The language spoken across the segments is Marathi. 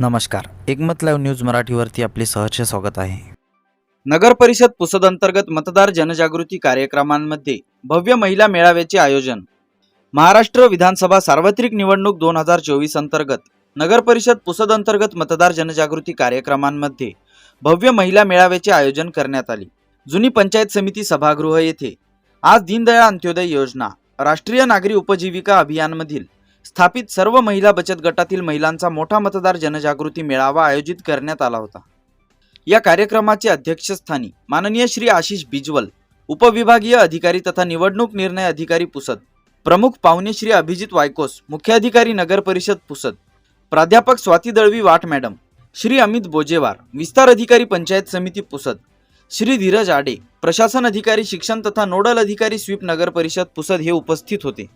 नमस्कार. एकमत लाईव्ह न्यूज मराठीवरती आपले सहर्ष स्वागत आहे. नगर परिषद पुसद अंतर्गत मतदार जनजागृती कार्यक्रमांमध्ये भव्य महिला मेळाव्याचे आयोजन. महाराष्ट्र विधानसभा सार्वत्रिक निवडणूक दोन हजार चोवीस अंतर्गत नगर परिषद पुसद अंतर्गत मतदार जनजागृती कार्यक्रमांमध्ये भव्य महिला मेळाव्याचे आयोजन करण्यात आले. जुनी पंचायत समिती सभागृह येथे आज दीनदयाळ अंत्योदय योजना राष्ट्रीय नागरी उपजीविका अभियानमधील स्थापित सर्व महिला बचत गटातील महिलांचा मोठा मतदार जनजागृती मेळावा आयोजित करण्यात आला होता. या कार्यक्रमाचे अध्यक्षस्थानी माननीय श्री आशिष बिजवल उपविभागीय अधिकारी तथा निवडणूक निर्णय अधिकारी पुसद प्रमुख पाहुणे श्री अभिजित वायकोस मुख्याधिकारी नगर परिषद पुसद प्राध्यापक स्वाती दळवी वाट मॅडम श्री अमित बोजेवार विस्तार अधिकारी पंचायत समिती पुसद श्री धीरज आडे प्रशासन अधिकारी शिक्षण तथा नोडल अधिकारी स्वीप नगर परिषद पुसद हे उपस्थित होते.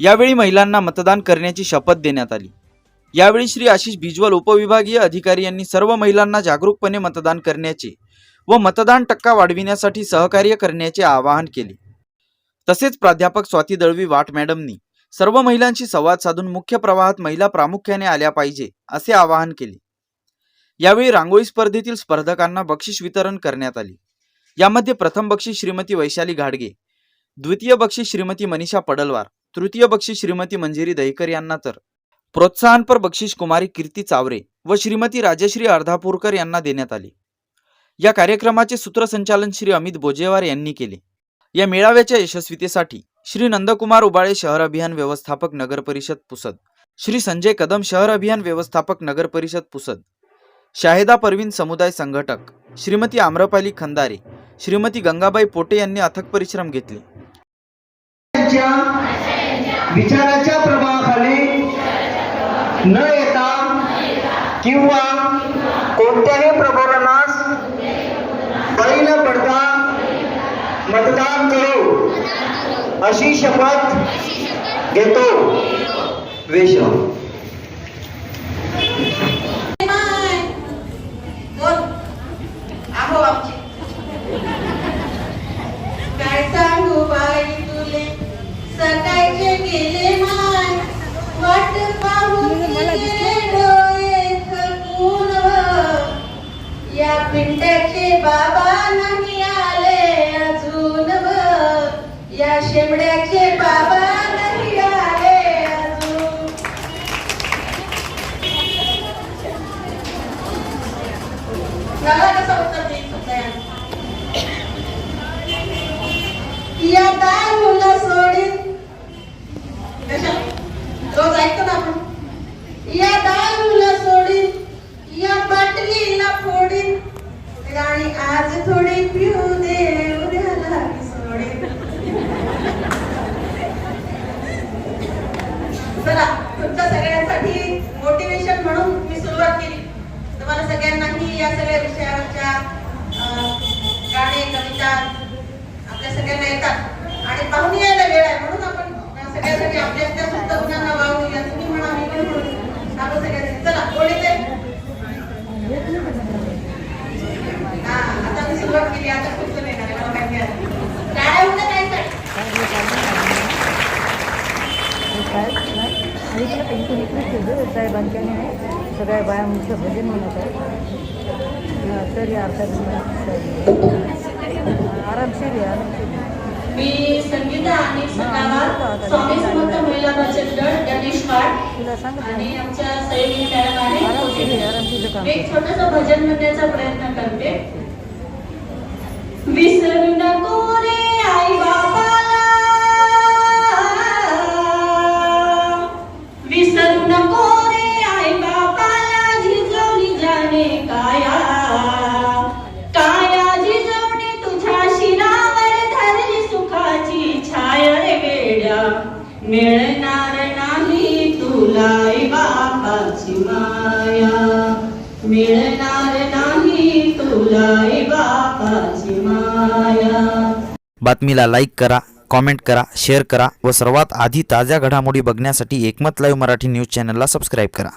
यावेळी महिलांना मतदान करण्याची शपथ देण्यात आली. यावेळी श्री आशिष बिजवल उपविभागीय अधिकारी यांनी सर्व महिलांना जागरूकपणे मतदान करण्याचे व मतदान टक्का वाढविण्यासाठी सहकार्य करण्याचे आवाहन केले. तसेच प्राध्यापक स्वाती दळवी वाट मॅडमनी सर्व महिलांशी संवाद साधून मुख्य प्रवाहात महिला प्रामुख्याने आल्या पाहिजे असे आवाहन केले. यावेळी रांगोळी स्पर्धेतील स्पर्धकांना बक्षीस वितरण करण्यात आले. यामध्ये प्रथम बक्षीस श्रीमती वैशाली घाडगे द्वितीय बक्षीस श्रीमती मनीषा पडलवार तृतीय बक्षीस श्रीमती मंजिरी दहीकर यांना तर. प्रोत्साहनपर बक्षीस कुमारी कीर्ती चावरे व श्रीमती राजश्री अर्धापूरकर यांना देण्यात आले. या कार्यक्रमाचे सूत्रसंचालन श्री अमित बोजेवार यांनी केले. या मेळाव्याच्या यशस्वीतेसाठी श्री नंदकुमार उबाळे शहर अभियान व्यवस्थापक नगर परिषद पुसद श्री संजय कदम शहर अभियान व्यवस्थापक नगर परिषद पुसद शाहिदा परवीन समुदाय संघटक श्रीमती आम्रपाली खंदारे श्रीमती गंगाबाई पोटे यांनी अथक परिश्रम घेतले. विचाराच्या प्रभावाखाली न येता किंवा कोणत्याही प्रबोधनास बळी न पडता मतदान करू अशी शपथ घेतो. वेशराव हो. बोल आहो आमची. या शेमड्याचे बाबा नाही आले अजून. मला कसं उत्तर देईल सगळ्यांना? या दारूला सोडीन. कशा? रोज ऐकतो ना आपण. या दार दारूला सोडीन. या बाटलीला फोडीन. आणि आज थोडी पिऊ दे उद्याला मी सोडीन. चला तुमच्या सगळ्यांसाठी मोटिवेशन म्हणून मी सुरुवात केली. तुम्हाला सगळ्यांनाही या सगळ्या विषयावरच्या गाणे कविता आपल्या सगळ्यांना येतात. आणि पाहून यायला वेळ आहे म्हणून आपण सगळ्यासाठी आपल्या त्या सुप्त गुणांना वाव देऊया. तुम्ही म्हणा मी पण म्हणू. आपण सगळ्यांनी. चला कोण येते हा आता मी सुरुवात केली. आता आणि तुला एकच ठेवलं साहेबांच्या नाही सगळ्या बाया मुख्य भजन म्हणत आहे तरी अर्थात आरामशीर आरामशीर मी संगीता आणि सकावा स्वामी समर्थ महिला बचत गट गणेशवाड तुला सांगत आणि आमच्या सैनिक मॅडम आहे. आरामशीर आहे आरामशीर काम मी एक छोटस भजन म्हणण्याचा प्रयत्न करते. विसरू नको हाची माया. मिळणार नाही तुला बापाची माया. बातमीला लाईक करा कॉमेंट करा शेअर करा व सर्वात आधी ताज्या घडामोडी बघण्यासाठी एकमत लाईव्ह मराठी न्यूज चॅनलला सबस्क्राईब करा.